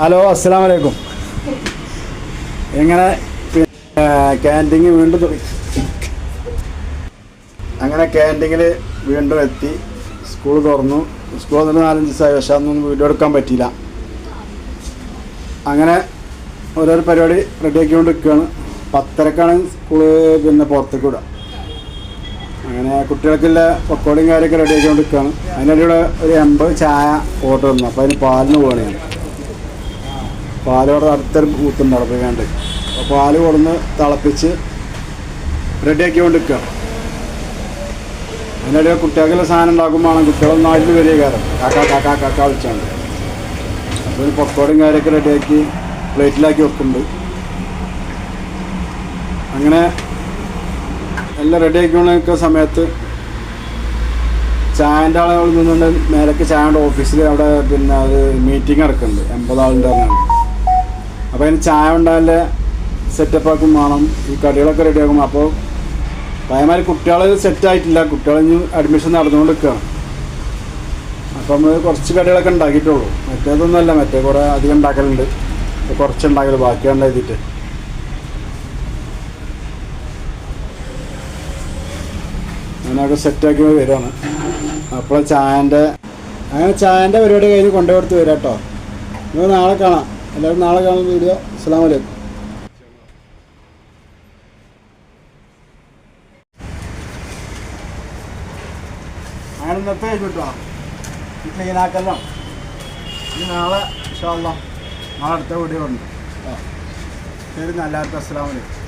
Hello അസ്സാം വലൈക്കും എങ്ങനെ ക്യാന്റീങ് വീണ്ടും തുടങ്ങി അങ്ങനെ ക്യാന്റീങ്ങിൽ വീണ്ടും എത്തി. സ്കൂൾ തുറന്നു. സ്കൂൾ വന്നിട്ട് നാലഞ്ച് ദിവസമായി പക്ഷെ അതൊന്നും വീഡിയോ എടുക്കാൻ പറ്റിയില്ല. അങ്ങനെ ഓരോരോ പരിപാടി റെഡിയാക്കിക്കൊണ്ട് നിൽക്കുകയാണ്. പത്തരക്കാണ് സ്കൂൾ പിന്നെ പുറത്തേക്ക് വിടുക. അങ്ങനെ കുട്ടികൾക്കുള്ള പക്കോടിയും കാര്യമൊക്കെ റെഡിയാക്കിക്കൊണ്ട് നിൽക്കുകയാണ്. അതിനിടയിൽ ഒരു എൺപത് ചായ ഓർഡർ തന്നു അപ്പോൾ അതിന് പാലിന് പോകണേ പാലോടെ അടുത്തൊരു ബൂത്തുണ്ട് തിളപ്പിക്കാണ്ട് അപ്പോൾ പാൽ കൊടുന്ന് തിളപ്പിച്ച് റെഡിയാക്കിക്കൊണ്ട് നിൽക്കുകയാണ് അതിനിടയിൽ കുട്ടികൾക്കുള്ള സാധനം ഉണ്ടാക്കുമ്പോഴാണ് കുട്ടികളൊന്നും നാട്ടിൽ വലിയ കാരണം കാക്ക കാക്ക കാക്ക വിളിച്ചാണ് അപ്പോൾ ഒരു പക്കോടും കാര്യമൊക്കെ റെഡിയാക്കി പ്ലേറ്റിലാക്കി വെക്കുന്നുണ്ട്. അങ്ങനെ എല്ലാം റെഡിയാക്കി നിൽക്കുന്ന സമയത്ത് ചായന്റെ ആളുകൾ നിന്നുകൊണ്ട് മേലക്ക് ചായന്റെ ഓഫീസിൽ അവിടെ പിന്നെ അത് മീറ്റിംഗ് നടക്കുന്നുണ്ട്. എൺപത് ആളുണ്ട് പറഞ്ഞാണ് അപ്പോൾ അതിന് ചായ ഉണ്ടായാലേ സെറ്റപ്പാക്കും വേണം. ഈ കടികളൊക്കെ റെഡിയാക്കും അപ്പോൾ പഴയമാതിരി കുട്ടികൾ സെറ്റായിട്ടില്ല കുട്ടികൾ ഇനി അഡ്മിഷൻ നടന്നുകൊണ്ട് നിൽക്കുകയാണ് അപ്പോൾ നമ്മൾ കുറച്ച് കടികളൊക്കെ ഉണ്ടാക്കിയിട്ടുള്ളൂ. മറ്റേതൊന്നുമല്ല. മറ്റേ കുറേ അധികം ഉണ്ടാക്കലുണ്ട്. കുറച്ച് ഉണ്ടാക്കൽ ബാക്കി ഉണ്ടാക്കിയിട്ട് അങ്ങനെയൊക്കെ സെറ്റാക്കി വരുവാണ് അപ്പോൾ ചായന്റെ അങ്ങനെ ചായന്റെ പരിപാടി കഴിഞ്ഞ് കൊണ്ടുപോയി കൊടുത്ത് വരാം കേട്ടോ നിങ്ങൾ നാളെ കാണാം. എല്ലാവരും നാളെ കാണുന്ന വീഡിയോ. അസ്സാം വലൈക്കും ഇന്നത്തെ കേട്ടോ. ക്ലീൻ ആക്കല്ലോ ഇനി നാളെ ഇൻഷാ അല്ലാ നാളെ അടുത്ത വീഡിയോ ഉണ്ട്. ശരി എല്ലാവർക്കും അസ്സാം വലൈക്കും